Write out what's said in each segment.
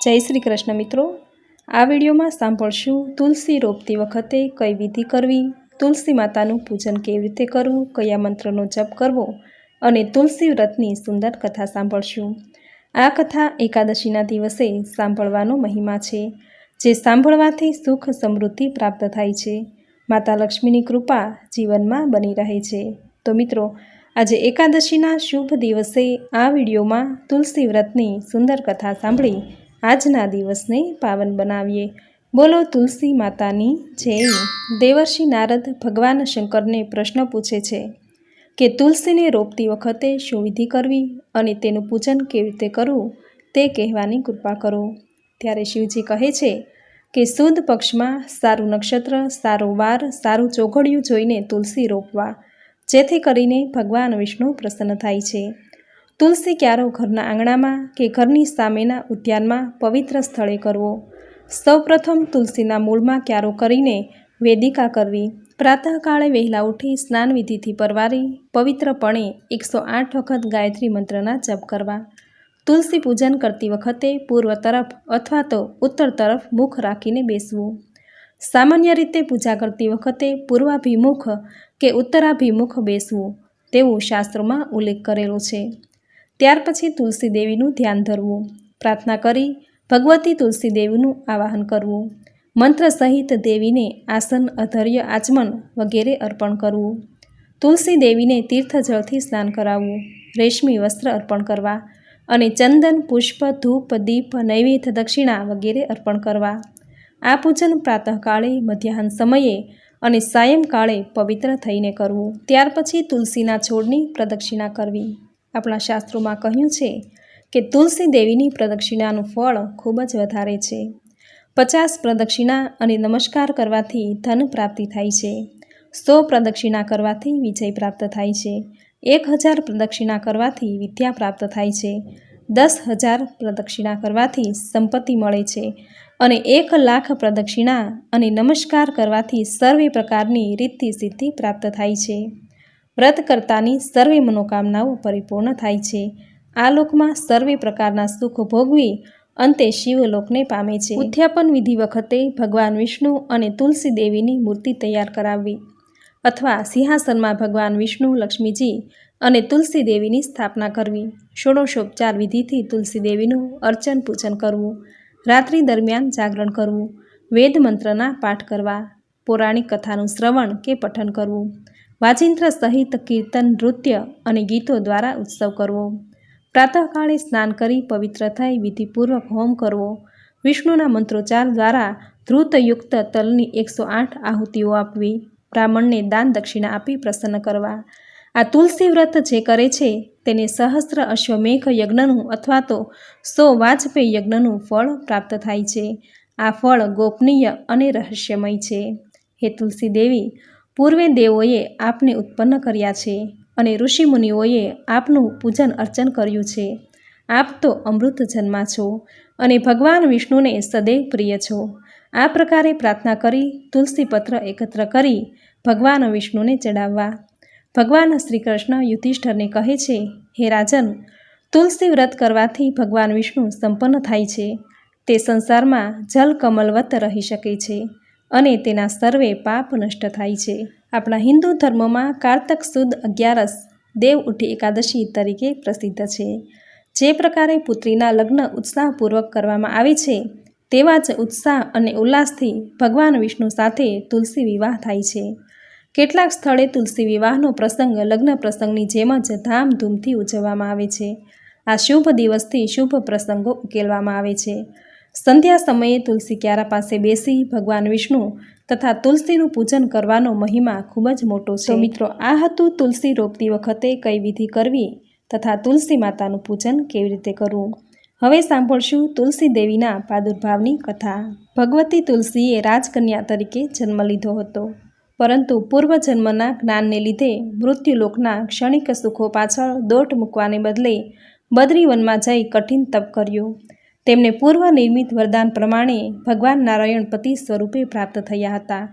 જય શ્રી કૃષ્ણ મિત્રો. આ વિડીયોમાં સાંભળશું તુલસી રોપતી વખતે કઈ વિધિ કરવી, તુલસી માતાનું પૂજન કેવી રીતે કરવું, કયા મંત્રનો જપ કરવો અને તુલસી વ્રતની સુંદર કથા સાંભળશું. આ કથા એકાદશીના દિવસે સાંભળવાનો મહિમા છે, જે સાંભળવાથી સુખ સમૃદ્ધિ પ્રાપ્ત થાય છે. માતા લક્ષ્મીની કૃપા જીવનમાં બની રહે છે. તો મિત્રો, આજે એકાદશીના શુભ દિવસે આ વિડીયોમાં તુલસી વ્રતની સુંદર કથા સાંભળી આજના દિવસને પાવન બનાવીએ. બોલો તુલસી માતાની જય. દેવર્ષિ નારદ ભગવાન શંકરને પ્રશ્ન પૂછે છે કે તુલસીને રોપતી વખતે શું વિધિ કરવી અને તેનું પૂજન કેવી રીતે કરવું તે કહેવાની કૃપા કરો. ત્યારે શિવજી કહે છે કે સુદ પક્ષમાં સારું નક્ષત્ર, સારો વાર, સારું ચોઘડિયું જોઈને તુલસી રોપવા, જેથી કરીને ભગવાન વિષ્ણુ પ્રસન્ન થાય છે. તુલસી ક્યારો ઘરના આંગણામાં કે ઘરની સામેના ઉદ્યાનમાં પવિત્ર સ્થળે કરવો. સૌપ્રથમ તુલસીના મૂળમાં ક્યારો કરીને વેદિકા કરવી. પ્રાતઃકાળે વહેલા ઉઠી સ્નાન વિધિથી પરવારી, પવિત્રપણે એકસો આઠ વખત ગાયત્રી મંત્રના જપ કરવા. તુલસી પૂજન કરતી વખતે પૂર્વ તરફ અથવા તો ઉત્તર તરફ મુખ રાખીને બેસવું. સામાન્ય રીતે પૂજા કરતી વખતે પૂર્વાભિમુખ કે ઉત્તરાભિમુખ બેસવું. તેવું શાસ્ત્રોમાં ઉલ્લેખ કરેલો છે. ત્યાર પછી તુલસી દેવીનું ધ્યાન ધરવું. પ્રાર્થના કરી ભગવતી તુલસી દેવીનું આવાહન કરવું. મંત્ર સહિત દેવીને આસન, અધર્ય, આચમન વગેરે અર્પણ કરવું. તુલસી દેવીને તીર્થજળથી સ્નાન કરાવવું. રેશમી વસ્ત્ર અર્પણ કરવા અને ચંદન, પુષ્પ, ધૂપ, દીપ, નૈવેદ્ય દક્ષિણા વગેરે અર્પણ કરવા. આ પૂજન પ્રાતઃકાળે, મધ્યાહન સમયે અને સાયંકાળે પવિત્ર થઈને કરવું. ત્યાર પછી તુલસીના છોડની પ્રદક્ષિણા કરવી. આપણા શાસ્ત્રોમાં કહ્યું છે કે તુલસી દેવીની પ્રદક્ષિણાનું ફળ ખૂબ જ વધારે છે. પચાસ પ્રદક્ષિણા અને નમસ્કાર કરવાથી ધન પ્રાપ્તિ થાય છે. સો પ્રદક્ષિણા કરવાથી વિજય પ્રાપ્ત થાય છે. એક હજાર પ્રદક્ષિણા કરવાથી વિદ્યા પ્રાપ્ત થાય છે. દસ હજાર પ્રદક્ષિણા કરવાથી સંપત્તિ મળે છે. અને એક લાખ પ્રદક્ષિણા અને નમસ્કાર કરવાથી સર્વે પ્રકારની રીતિ સિદ્ધિ પ્રાપ્ત થાય છે. વ્રતકર્તાની સર્વે મનોકામનાઓ પરિપૂર્ણ થાય છે. આ લોકમાં સર્વે પ્રકારના સુખ ભોગવી અંતે શિવલોકને પામે છે. ઉથ્યાપન વિધિ વખતે ભગવાન વિષ્ણુ અને તુલસી દેવીની મૂર્તિ તૈયાર કરાવવી અથવા સિંહાસનમાં ભગવાન વિષ્ણુ, લક્ષ્મીજી અને તુલસી દેવીની સ્થાપના કરવી. ષોડશોપચાર વિધિથી તુલસી દેવીનું અર્ચન પૂજન કરવું. રાત્રિ દરમિયાન જાગરણ કરવું. વેદ મંત્રના પાઠ કરવા. પૌરાણિક કથાનું શ્રવણ કે પઠન કરવું. વાજિંત્ર સહિત કીર્તન, નૃત્ય અને ગીતો દ્વારા ઉત્સવ કરવો. પ્રાતઃકાળે સ્નાન કરી પવિત્ર થઈ વિધિપૂર્વક હોમ કરવો. વિષ્ણુના મંત્રોચ્ચાર દ્વારા ધૃતયુક્ત તલની એકસો આઠ આહુતિઓ આપવી. બ્રાહ્મણને દાન દક્ષિણા આપી પ્રસન્ન કરવા. આ તુલસી વ્રત જે કરે છે તેને સહસ્ત્ર અશ્વમેઘ યજ્ઞનું અથવા તો સો વાજપેયી યજ્ઞનું ફળ પ્રાપ્ત થાય છે. આ ફળ ગોપનીય અને રહસ્યમય છે. હે તુલસી દેવી પૂર્વે દેવોએ આપને ઉત્પન્ન કર્યા છે અને ઋષિમુનિઓએ આપનું પૂજન અર્ચન કર્યું છે. આપ તો અમૃત જન્મા છો અને ભગવાન વિષ્ણુને સદૈવ પ્રિય છો. આ પ્રકારે પ્રાર્થના કરી, તુલસી પત્ર એકત્ર કરી, ભગવાન વિષ્ણુને ચડાવવા ભગવાન શ્રી કૃષ્ણ યુધિષ્ઠરને કહે છે, હે રાજન, તુલસી વ્રત કરવાથી ભગવાન વિષ્ણુ સંપન્ન થાય છે. તે સંસારમાં જલ કમલવત રહી શકે છે. અને તેના સર્વે પાપ નષ્ટ થાય છે. આપણા હિન્દુ ધર્મમાં કારતક સુદ અગિયારસ દેવ ઉઠી એકાદશી તરીકે પ્રસિદ્ધ છે. જે પ્રકારે પુત્રીના લગ્ન ઉત્સાહપૂર્વક કરવામાં આવે છે, તેવા જ ઉત્સાહ અને ઉલ્લાસથી ભગવાન વિષ્ણુ સાથે તુલસી વિવાહ થાય છે. કેટલાક સ્થળે તુલસી વિવાહનો પ્રસંગ લગ્ન પ્રસંગની જેમ જ ધામધૂમથી ઉજવવામાં આવે છે. આ શુભ દિવસથી શુભ પ્રસંગો ઉકેલવામાં આવે છે. સંધ્યા સમયે તુલસી ક્યારા પાસે બેસી ભગવાન વિષ્ણુ તથા તુલસીનું પૂજન કરવાનો મહિમા ખૂબ જ મોટો છે. મિત્રો, આ હતું તુલસી રોપતી વખતે કઈ વિધિ કરવી તથા તુલસી માતાનું પૂજન કેવી રીતે કરવું? હવે સાંભળશું તુલસી દેવીના પ્રાદુર્ભાવની કથા. ભગવતી તુલસીએ રાજકન્યા તરીકે જન્મ લીધો હતો. પરંતુ પૂર્વજન્મના જ્ઞાનને લીધે મૃત્યુલોકના ક્ષણિક સુખો પાછળ દોટ મૂકવાને બદલે બદ્રીવનમાં જઈ કઠિન તપ કર્યું. તેમને પૂર્વ નિર્મિત વરદાન પ્રમાણે ભગવાન નારાયણ પતિ સ્વરૂપે પ્રાપ્ત થયા હતા.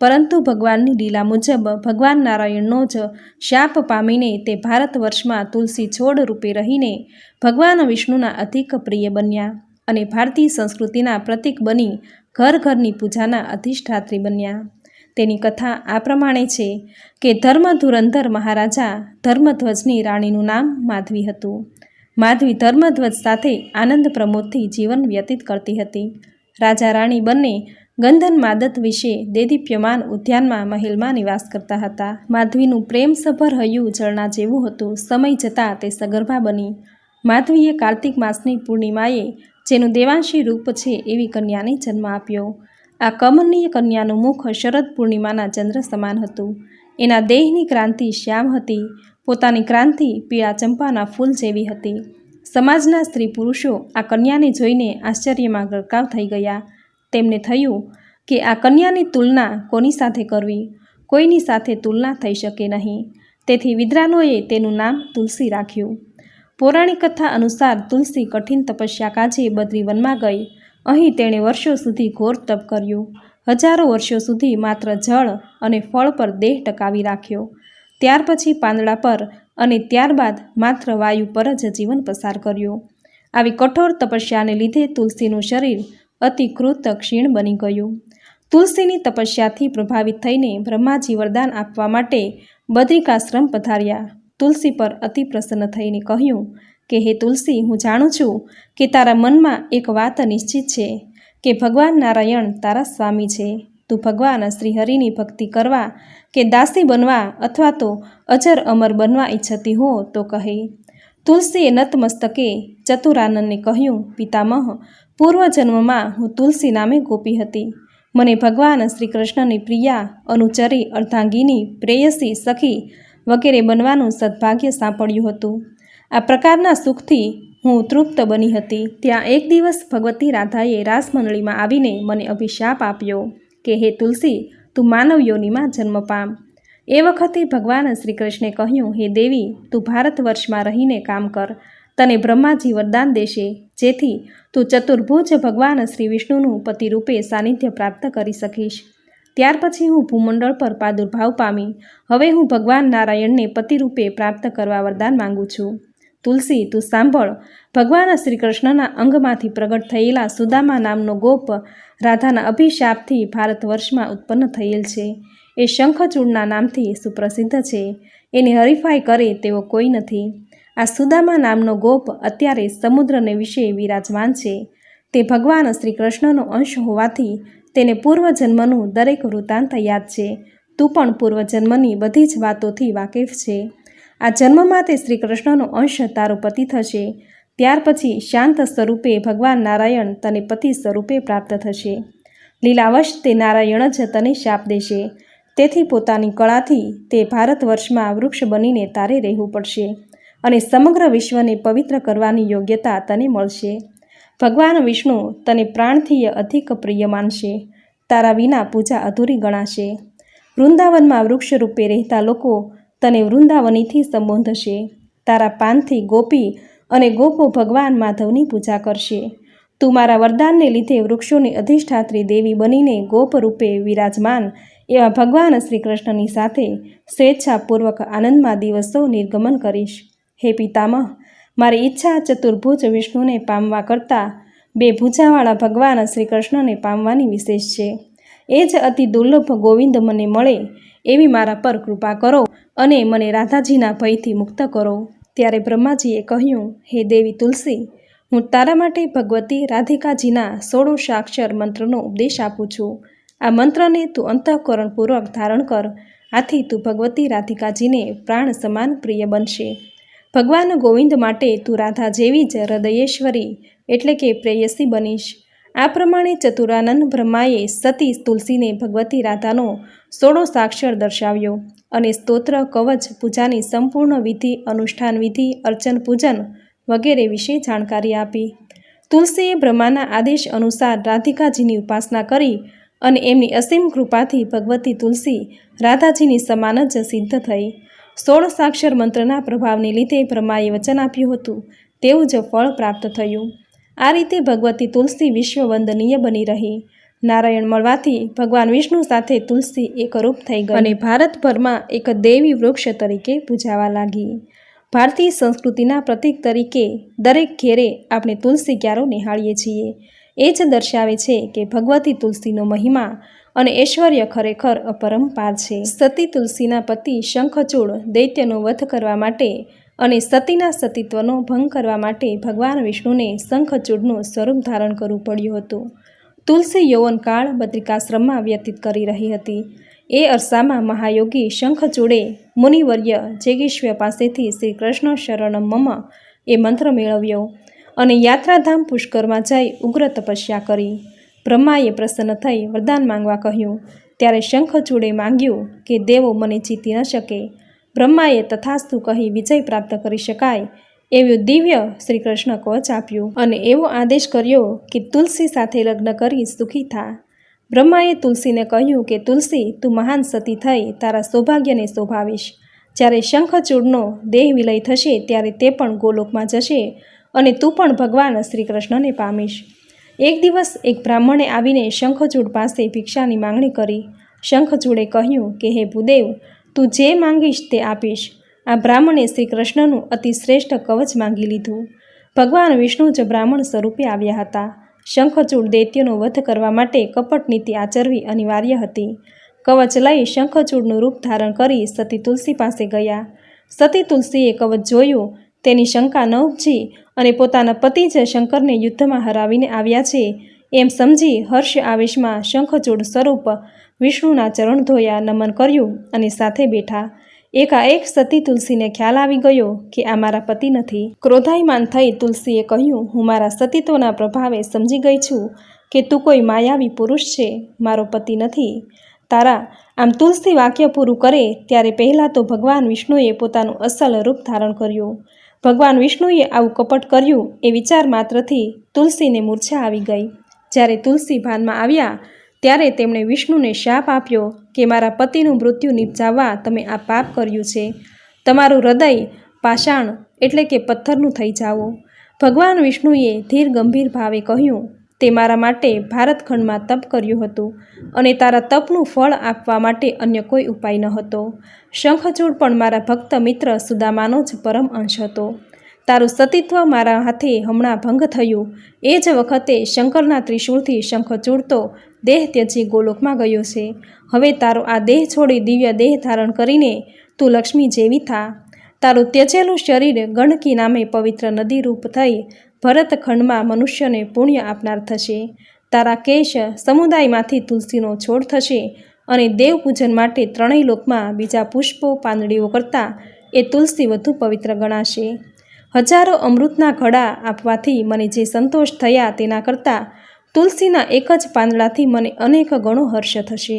પરંતુ ભગવાનની લીલા મુજબ ભગવાન નારાયણનો જ શાપ પામીને તે ભારત વર્ષમાં તુલસી છોડ રૂપે રહીને ભગવાન વિષ્ણુના અધિક પ્રિય બન્યા અને ભારતીય સંસ્કૃતિના પ્રતીક બની ઘર ઘરની પૂજાના અધિષ્ઠાત્રી બન્યા. તેની કથા આ પ્રમાણે છે કે ધર્મ ધુરંધર મહારાજા ધર્મધ્વજની રાણીનું નામ માધવી હતું. માધવી ધર્મધ્વજ સાથે આનંદ પ્રમોદથી જીવન વ્યતીત કરતી હતી. રાજા રાણી બંને ગંધન માદત વિશે દેદીપ્યમાન ઉદ્યાનમાં મહેલમાં નિવાસ કરતા હતા. માધવીનું પ્રેમસભર હૈયું ઝરણા જેવું હતું. સમય જતાં તે સગર્ભા બની. માધવીએ કાર્તિક માસની પૂર્ણિમાએ, જેનું દેવાંશી રૂપ છે એવી કન્યાને જન્મ આપ્યો. આ કમનીય કન્યાનું મુખ શરદ પૂર્ણિમાના ચંદ્ર સમાન હતું. એના દેહની ક્રાંતિ શ્યામ હતી, પોતાની ક્રાંતિ પીળા ચંપાના ફૂલ જેવી હતી. સમાજના સ્ત્રી પુરુષો આ કન્યાને જોઈને આશ્ચર્યમાં ગરકાવ થઈ ગયા. તેમને થયું કે આ કન્યાની તુલના કોની સાથે કરવી? કોઈની સાથે તુલના થઈ શકે નહીં. તેથી વિદ્રાનોએ તેનું નામ તુલસી રાખ્યું. પૌરાણિક કથા અનુસાર તુલસી કઠિન તપસ્યા કાજે બદ્રીવનમાં ગઈ. અહીં તેણે વર્ષો સુધી ઘોર તપ કર્યું. હજારો વર્ષો સુધી માત્ર જળ અને ફળ પર દેહ ટકાવી રાખ્યો. ત્યાર પછી પાંદડા પર અને ત્યારબાદ માત્ર વાયુ પર જ જીવન પસાર કર્યું. આવી કઠોર તપસ્યાને લીધે તુલસીનું શરીર અતિકૃત ક્ષીણ બની ગયું. તુલસીની તપસ્યાથી પ્રભાવિત થઈને બ્રહ્માજી વરદાન આપવા માટે બદ્રિકાશ્રમ પધાર્યા. તુલસી પર અતિ પ્રસન્ન થઈને કહ્યું કે, હે તુલસી, હું જાણું છું કે તારા મનમાં એક વાત નિશ્ચિત છે. કે ભગવાન નારાયણ તારા સ્વામી છે. તું ભગવાન શ્રીહરિની ભક્તિ કરવા કે દાસી બનવા અથવા તો અજર અમર બનવા ઈચ્છતી હો તો કહે. તુલસીએ નતમસ્તકે ચતુરાનંદને કહ્યું, પિતામહ, પૂર્વજન્મમાં હું તુલસી નામે ગોપી હતી. મને ભગવાન શ્રી કૃષ્ણની પ્રિયા, અનુચરી, અર્ધાંગીની, પ્રેયસી, સખી વગેરે બનવાનું સદભાગ્ય સાંપડ્યું હતું. આ પ્રકારના સુખથી હું તૃપ્ત બની હતી. ત્યાં એક દિવસ ભગવતી રાધાએ રાસમંડળીમાં આવીને મને અભિશાપ આપ્યો કે, હે તુલસી, તું માનવ યોનિમાં જન્મ પામ. એ વખતે ભગવાન શ્રી કૃષ્ણે કહ્યું, હે દેવી, તું ભારત વર્ષમાં રહીને કામ કર. તને બ્રહ્માજી વરદાન દેશે. જેથી તું ચતુર્ભુજ ભગવાન શ્રી વિષ્ણુનું પતિરૂપે સાનિધ્ય પ્રાપ્ત કરી શકીશ. ત્યાર પછી હું ભૂમંડળ પર પ્રાદુર્ભાવ પામી. હવે હું ભગવાન નારાયણને પતિરૂપે પ્રાપ્ત કરવા વરદાન માંગુ છું. તુલસી, તું સાંભળ. ભગવાન શ્રી કૃષ્ણના અંગમાંથી પ્રગટ થયેલા સુદામા નામનો ગોપ રાધાના અભિશાપથી ભારત વર્ષમાં ઉત્પન્ન થયેલ છે. એ શંખચૂડના નામથી સુપ્રસિદ્ધ છે. એની હરીફાઈ કરે તેવો કોઈ નથી. આ સુદામા નામનો ગોપ અત્યારે સમુદ્રને વિશે વિરાજમાન છે. તે ભગવાન શ્રી કૃષ્ણનો અંશ હોવાથી તેને પૂર્વજન્મનું દરેક વૃત્તાંત યાદ છે. તું પણ પૂર્વજન્મની બધી જ વાતોથી વાકેફ છે. આ જન્મમાં તે શ્રી કૃષ્ણનો અંશ તારો પતિ થશે. ત્યાર પછી શાંત સ્વરૂપે ભગવાન નારાયણ તને પતિ સ્વરૂપે પ્રાપ્ત થશે. લીલાવશ તે નારાયણ જ તને શાપ દેશે. તેથી પોતાની કળાથી તે ભારત વર્ષમાં વૃક્ષ બનીને તારે રહેવું પડશે અને સમગ્ર વિશ્વને પવિત્ર કરવાની યોગ્યતા તને મળશે. ભગવાન વિષ્ણુ તને પ્રાણથી અધિક પ્રિય માનશે. તારા વિના પૂજા અધૂરી ગણાશે. વૃંદાવનમાં વૃક્ષ રૂપે રહેતા લોકો તને વૃંદાવનીથી સંબોધશે. તારા પાનથી ગોપી અને ગોપો ભગવાન માધવની પૂજા કરશે. તું મારા વરદાનને લીધે વૃક્ષોની અધિષ્ઠાત્રી દેવી બનીને ગોપ રૂપે વિરાજમાન એવા ભગવાન શ્રી કૃષ્ણની સાથે સ્વેચ્છાપૂર્વક આનંદમાં દિવસો નિર્ગમન કરીશ. હે પિતામહ, મારી ઈચ્છા ચતુર્ભુજ વિષ્ણુને પામવા કરતાં બે ભૂજાવાળા ભગવાન શ્રી કૃષ્ણને પામવાની વિશેષ છે. એ જ અતિ દુર્લભ ગોવિંદ મને મળે એવી મારા પર કૃપા કરો. અને મને રાધાજીના ભયથી મુક્ત કરો. ત્યારે બ્રહ્માજીએ કહ્યું, હે દેવી તુલસી, હું તારા માટે ભગવતી રાધિકાજીના સોળોષાક્ષર મંત્રનો ઉપદેશ આપું છું. આ મંત્રને તું અંતઃકરણપૂર્વક ધારણ કર. આથી તું ભગવતી રાધિકાજીને પ્રાણ સમાન પ્રિય બનશે. ભગવાન ગોવિંદ માટે તું રાધા જેવી જ હૃદયેશ્વરી એટલે કે પ્રેયસી બનીશ. આ પ્રમાણે ચતુરાનંદ બ્રહ્માએ સતી તુલસીને ભગવતી રાધાનો સોળો સાક્ષર દર્શાવ્યો અને સ્તોત્ર, કવચ, પૂજાની સંપૂર્ણ વિધિ, અનુષ્ઠાન વિધિ, અર્ચન, પૂજન વગેરે વિશે જાણકારી આપી. તુલસીએ બ્રહ્માના આદેશ અનુસાર રાધિકાજીની ઉપાસના કરી અને એમની અસીમ કૃપાથી ભગવતી તુલસી રાધાજીની સમાન જ સિદ્ધ થઈ. સોળ સાક્ષર મંત્રના પ્રભાવને લીધે બ્રહ્માએ વચન આપ્યું હતું. તેવું જ ફળ પ્રાપ્ત થયું. આ રીતે ભગવતી તુલસી વિશ્વવંદનીય બની રહી. નારાયણ મળવાથી ભગવાન વિષ્ણુ સાથે તુલસી એકરૂપ થઈ ગઈ અને ભારતભરમાં એક દેવી વૃક્ષ તરીકે પૂજાવા લાગી. ભારતીય સંસ્કૃતિના પ્રતીક તરીકે દરેક ઘેરે આપણે તુલસી ક્યારો નિહાળીએ છીએ. એ જ દર્શાવે છે કે ભગવતી તુલસીનો મહિમા અને ઐશ્વર્ય ખરેખર અપરંપાર છે. સતી તુલસીના પતિ શંખચૂડ દૈત્યનો વધ કરવા માટે અને સતીના સતીત્વનો ભંગ કરવા માટે ભગવાન વિષ્ણુને શંખચૂડનું સ્વરૂપ ધારણ કરવું પડ્યું હતું. તુલસી યૌવનકાળ બદ્રિકાશ્રમમાં વ્યતીત કરી રહી હતી. એ અરસામાં મહાયોગી શંખચૂડે મુનિવર્ય જેગીશ્વર પાસેથી શ્રી કૃષ્ણ શરણ મમ એ મંત્ર મેળવ્યો અને યાત્રાધામ પુષ્કરમાં જઈ ઉગ્ર તપસ્યા કરી. બ્રહ્માએ પ્રસન્ન થઈ વરદાન માંગવા કહ્યું, ત્યારે શંખચૂડે માંગ્યું કે દેવો મને જીતી ન શકે. બ્રહ્માએ તથાસ્તુ કહી વિજય પ્રાપ્ત કરી શકાય, એવું દિવ્ય શ્રી કૃષ્ણ કવચ આપ્યું અને એવો આદેશ કર્યો કે તુલસી સાથે લગ્ન કરી સુખી થા. બ્રહ્માએ તુલસીને કહ્યું કે, તુલસી, તું મહાન સતી થઈ, તારા સૌભાગ્યને શોભાવીશ. જ્યારે શંખચૂડનો દેહ વિલય થશે, ત્યારે તે પણ ગોલોકમાં જશે અને તું પણ ભગવાન શ્રી કૃષ્ણને પામીશ. એક દિવસ એક બ્રાહ્મણે આવીને શંખચૂડ પાસે ભિક્ષાની માંગણી કરી. શંખચૂડે કહ્યું કે, હે ભૂદેવ તું જે માંગીશ તે આપીશ. આ બ્રાહ્મણે શ્રી કૃષ્ણનું અતિ શ્રેષ્ઠ કવચ માંગી લીધું. ભગવાન વિષ્ણુ જ બ્રાહ્મણ સ્વરૂપે આવ્યા હતા. શંખચૂડ દૈત્યનો વધ કરવા માટે કપટ નીતિ આચરવી અનિવાર્ય હતી. કવચ લઈ શંખચૂડનું રૂપ ધારણ કરી સતી તુલસી પાસે ગયા. સતી તુલસીએ કવચ જોયું, તેની શંકા ન ઉપજી અને પોતાના પતિ જ શંકરને યુદ્ધમાં હરાવીને આવ્યા છે. એમ સમજી હર્ષ આવેશમાં શંખચૂડ સ્વરૂપ વિષ્ણુના ચરણ ધોયા નમન કર્યું અને સાથે બેઠા. એકાએક સતી તુલસીને ખ્યાલ આવી ગયો કે આ મારા પતિ નથી. ક્રોધાયમાન થઈ તુલસીએ કહ્યું, હું મારા સતીત્વના પ્રભાવે સમજી ગઈ છું કે તું કોઈ માયાવી પુરુષ છે, મારો પતિ નથી. તારા, આમ તુલસી વાક્ય પૂરું કરે ત્યારે પહેલાં તો ભગવાન વિષ્ણુએ પોતાનું અસલ રૂપ ધારણ કર્યું. ભગવાન વિષ્ણુએ આવું કપટ કર્યું એ વિચાર માત્રથી તુલસીને મૂર્છા આવી ગઈ. જ્યારે તુલસી ભાનમાં આવ્યા, ત્યારે તેમણે વિષ્ણુને શાપ આપ્યો કે મારા પતિનું મૃત્યુ નિપજાવવા તમે આ પાપ કર્યું છે. તમારું હૃદય પાષાણ એટલે કે પથ્થરનું થઈ જાઓ. ભગવાન વિષ્ણુએ ધીર ગંભીર ભાવે કહ્યું, તે મારા માટે ભારતખંડમાં તપ કર્યું હતું અને તારા તપનું ફળ આપવા માટે અન્ય કોઈ ઉપાય ન હતો. શંખચૂડ પણ મારા ભક્ત મિત્ર સુદામાનો જ પરમ અંશ હતો. તારું સતીત્વ મારા હાથે હમણાં ભંગ થયું. એ જ વખતે શંકરના ત્રિશૂળથી શંખ ચૂડતો દેહ ત્યજી ગોલોકમાં ગયો છે. હવે તારો આ દેહ છોડી દિવ્ય દેહ ધારણ કરીને તું લક્ષ્મી જેવી થા. તારું ત્યજેલું શરીર ગણકી નામે પવિત્ર નદી રૂપ થઈ ભરતખંડમાં મનુષ્યને પુણ્ય આપનાર થશે. તારા કેશ સમુદાયમાંથી તુલસીનો છોડ થશે અને દેવ પૂજન માટે ત્રણેય લોકમાં બીજા પુષ્પો પાંદડીઓ કરતાં એ તુલસી વધુ પવિત્ર ગણાશે. હજારો અમૃતના ઘડા આપવાથી મને જે સંતોષ થયા તેના કરતાં તુલસીના એક જ પાંદડાથી મને અનેક ગણો હર્ષ થશે.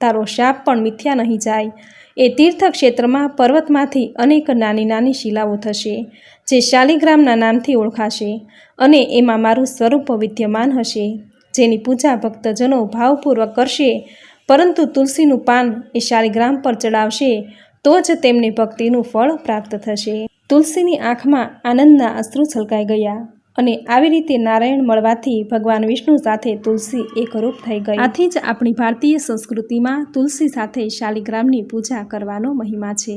તારો શાપ પણ મિથ્યા નહીં જાય. એ તીર્થક્ષેત્રમાં પર્વતમાંથી અનેક નાની નાની શિલાઓ થશે, જે શાલિગ્રામના નામથી ઓળખાશે અને એમાં મારું સ્વરૂપ વિદ્યમાન હશે. જેની પૂજા ભક્તજનો ભાવપૂર્વક કરશે, પરંતુ તુલસીનું પાન એ શાલિગ્રામ પર ચડાવશે, તો જ તેમને ભક્તિનું ફળ પ્રાપ્ત થશે. તુલસીની આંખમાં આનંદના અશ્રુ છલકાઈ ગયા અને આવી રીતે નારાયણ મળવાથી ભગવાન વિષ્ણુ સાથે તુલસી એકરૂપ થઈ ગઈ. આથી જ આપણી ભારતીય સંસ્કૃતિમાં તુલસી સાથે શાલિગ્રામની પૂજા કરવાનો મહિમા છે.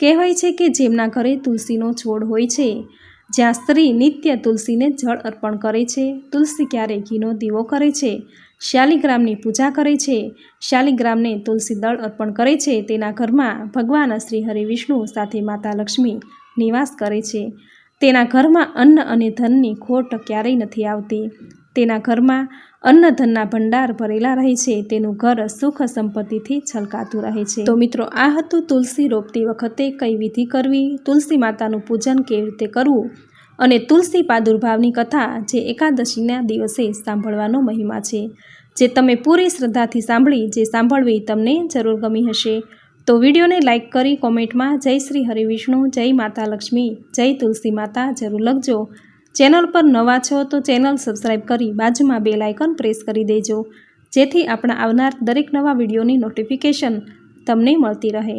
કહેવાય છે કે જેમના ઘરે તુલસીનો છોડ હોય છે, જ્યાં સ્ત્રી નિત્ય તુલસીને જળ અર્પણ કરે છે, તુલસી ક્યારે ઘીનો દીવો કરે છે શાલિગ્રામની પૂજા કરે છે. શાલિગ્રામને તુલસી દળ અર્પણ કરે છે. તેના ઘરમાં ભગવાન શ્રી હરિ વિષ્ણુ સાથે માતા લક્ષ્મી નિવાસ કરે છે. તેના ઘરમાં અન્ન અને ધનની ખોટ ક્યારેય નથી આવતી. તેના ઘરમાં અન્ન ધનના ભંડાર ભરેલા રહે છે. તેનું ઘર સુખ સંપત્તિથી છલકાતું રહે છે. તો મિત્રો, આ હતું તુલસી રોપતી વખતે કઈ વિધિ કરવી? તુલસી માતાનું પૂજન કેવી રીતે કરવું? અને તુલસી પ્રાદુર્ભાવની કથા જે એકાદશીના દિવસે સાંભળવાનો મહિમા છે. જે તમે પૂરી શ્રદ્ધાથી સાંભળી, જે સાંભળવી તમને જરૂર ગમી હશે. તો વિડીયોને લાઇક કરી કોમેન્ટમાં જય શ્રી હરિવિષ્ણુ જય માતા લક્ષ્મી, જય તુલસી માતા જરૂર લખજો. ચેનલ પર નવા છો તો ચેનલ સબસ્ક્રાઈબ કરી બાજુમાં બે લાઇકન પ્રેસ કરી દેજો. જેથી આપણા આવનાર દરેક નવા વિડીયોની નોટિફિકેશન તમને મળતી રહે.